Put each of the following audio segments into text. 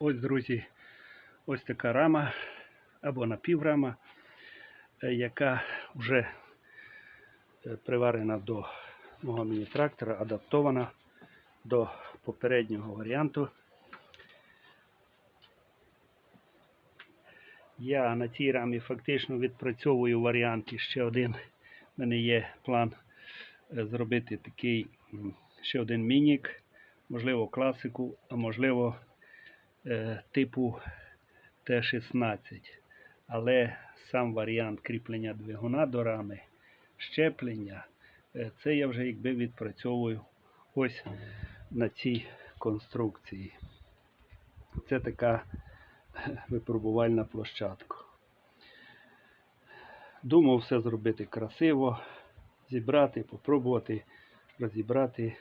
Ось, друзі, ось така рама або напіврама, е, яка вже е, приварена до мого міні-трактора, адаптована до попереднього варіанту. Я на цій рамі фактично відпрацьовую варіант ще один. У мене є план е, зробити такий ще один мінік, можливо, класику, а можливо, типу Т-16. Але сам варіант кріплення двигуна до рами, щеплення, е, це я вже якби відпрацьовую ось на цій конструкції. Це така е, випробувальна площадка. Думав все зробити красиво, зібрати, попробувати розібрати,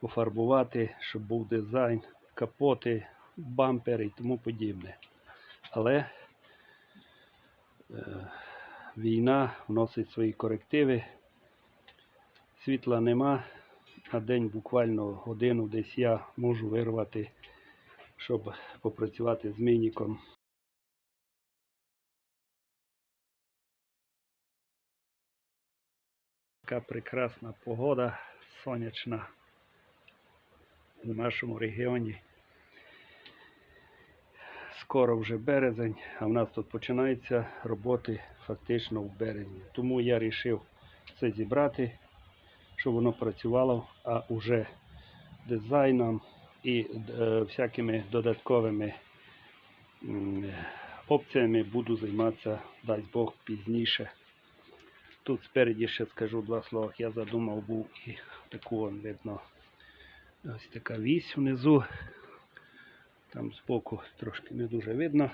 пофарбувати, щоб був дизайн, капоти, бампери і тому подібне. Але е, війна вносить свої корективи. Світла нема. На день буквально годину десь я можу вирвати, щоб попрацювати з мініком. Така прекрасна погода, сонячна в нашому регіоні. Скоро вже березень, а в нас тут починаються роботи фактично в березні. Тому я вирішив це зібрати, щоб воно працювало, а уже дизайном і е, всякими додатковими м, опціями буду займатися, дасть Бог, пізніше. Тут спереді ще скажу два слова. Я задумав був і таку видно. Ось така вісь внизу. Там збоку трошки не дуже видно.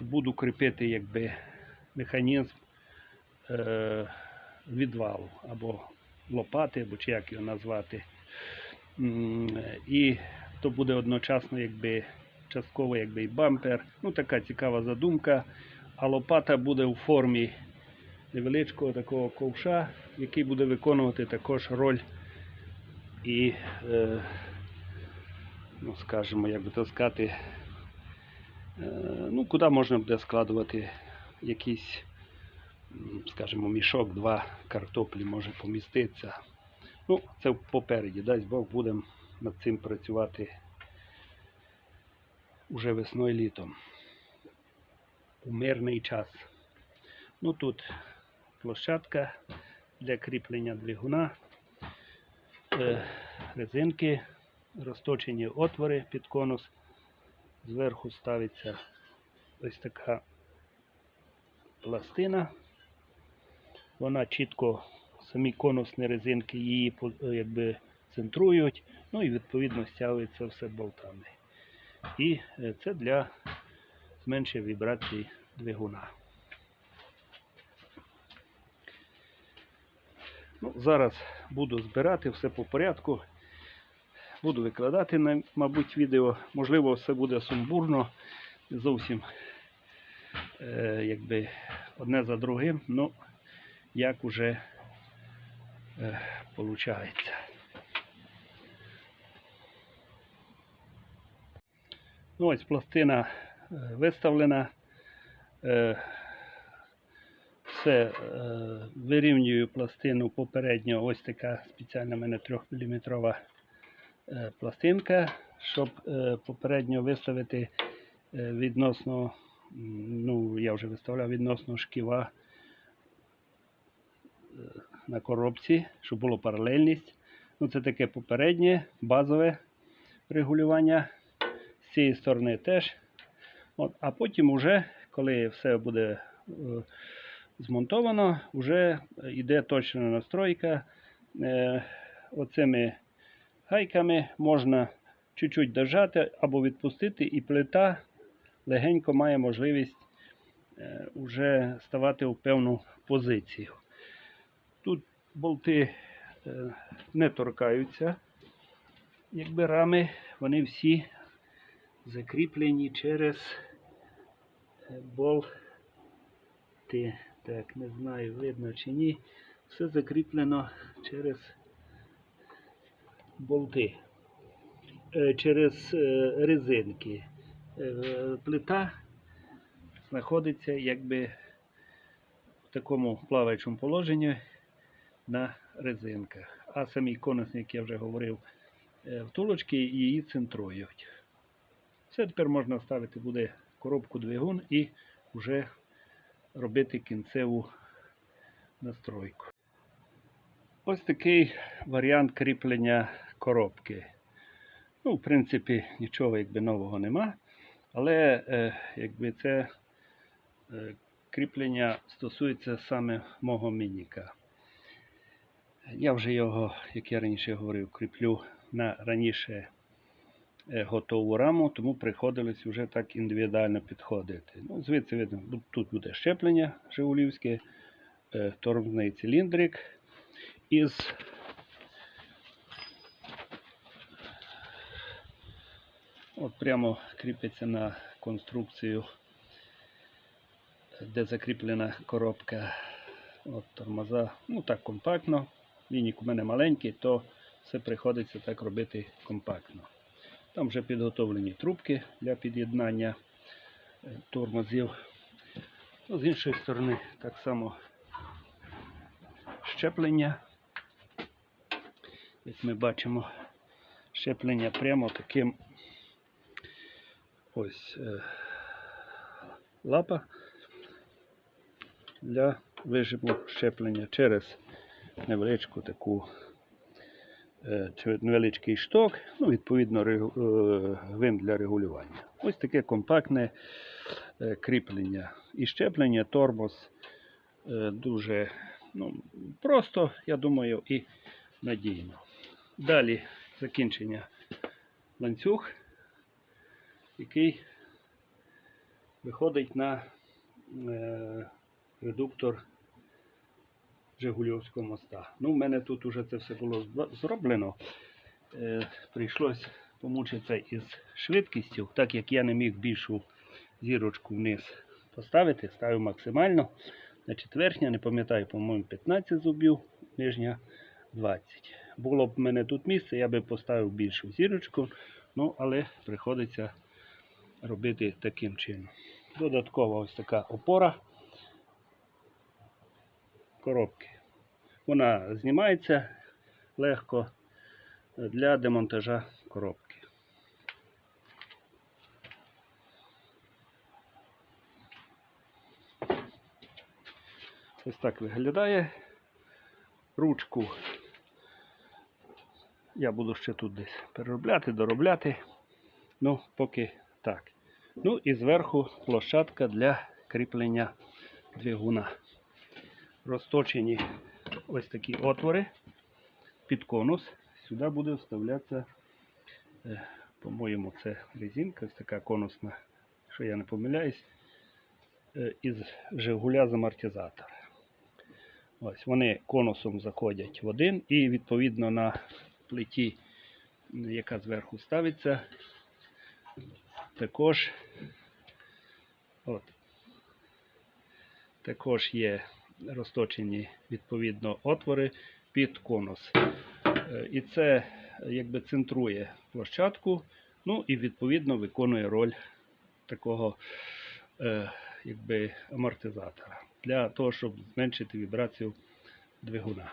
Буду кріпити якби механізм е, відвалу або лопати, або чи як його назвати. І то буде одночасно якби частково якби і бампер. Ну така цікава задумка. А лопата буде у формі невеличкого такого ковша, який буде виконувати також роль і, е, ну, скажімо, як би то сказати, е, ну, куди можна буде складувати якийсь, скажімо, мішок, два картоплі може поміститися. Ну, це попереді, дасть Бог, будемо над цим працювати уже весною літом. У мирний час. Ну тут площадка для кріплення двигуна, е, резинки, розточені отвори під конус. Зверху ставиться ось така пластина. Вона чітко, самі конусні резинки її якби центрують, ну і відповідно стягується все болтами. І е, це для зменшення вібрації двигуна. Ну, зараз буду збирати все по порядку. Буду викладати, мабуть, відео. Можливо, все буде сумбурно, зовсім е, якби одне за другим, ну як уже е. Ну, ось пластина е, виставлена. Е, все, е, вирівнюю пластину попередньо. Ось така спеціальна в мене 3-мм е, пластинка, щоб е, попередньо виставити е, відносно, ну, я вже виставляв відносно шківа е, на коробці, щоб було паралельність. Ну, це таке попереднє, базове регулювання. З цієї сторони теж. От, а потім, уже, коли все буде е, змонтовано, вже йде точна настройка. Е, оцими гайками можна чуть-чуть дожати або відпустити, і плита легенько має можливість е, уже ставати у певну позицію. Тут болти е, не торкаються, якби рами, вони всі закріплені через е, болти. Так, не знаю, видно чи ні. Все закріплено через болти, Е, через е, резинки. е, плита знаходиться якби в такому плаваючому положенні на резинках. А самі конусник, я вже говорив, втулочки її центрують. Все тепер можна ставити буде коробку двигун і вже робити кінцеву настройку. Ось такий варіант кріплення коробки. Ну, в принципі, нічого якби нового нема. Але е, якби це е, кріплення стосується саме мого мініка. Я вже його, як я раніше говорив, кріплю на раніше е, готову раму, тому приходилось вже так індивідуально підходити. Ну, звідси видно, тут буде щеплення Жигулівське, е, тормозний циліндрик із От прямо кріпиться на конструкцію, де закріплена коробка. От тормоза. Ну так компактно. Лінік у мене маленький, то все приходиться так робити компактно. Там вже підготовлені трубки для під'єднання е, тормозів. З іншої сторони, так само щеплення. Як ми бачимо, щеплення прямо таким ось е, лапа для вижиму щеплення через невеличку таку е, невеличкий шток, ну, відповідно, е, гвинт для регулювання. Ось таке компактне кріплення і щеплення, тормоз дуже ну, просто, я думаю, і надійно. Далі закінчення ланцюг, який виходить на е, редуктор Жигульовського моста. Ну, в мене тут уже це все було зроблено. Е, прийшлось помучитися із швидкістю, так як я не міг більшу зірочку вниз поставити, ставив максимально. Значить, верхня, не пам'ятаю, по-моєму, 15 зубів, нижня 20. Було б в мене тут місце, я би поставив більшу зірочку, ну, але приходиться робити таким чином. Додаткова ось така опора коробки. Вона знімається легко для демонтажа коробки. Ось так виглядає. Ручку я буду ще тут десь переробляти, доробляти. Ну, поки так. Ну і зверху площадка для кріплення двигуна. Розточені ось такі отвори під конус. Сюди буде вставлятися, е, по-моєму, це резинка, ось така конусна, що я не помиляюсь, е, із Жигуля з амортизатора. Ось вони конусом заходять в один і відповідно на плиті, яка зверху ставиться, також от, також є розточені відповідно отвори під конус. Е, І це якби центрує площадку, ну і відповідно виконує роль такого е, якби амортизатора для того, щоб зменшити вібрацію двигуна.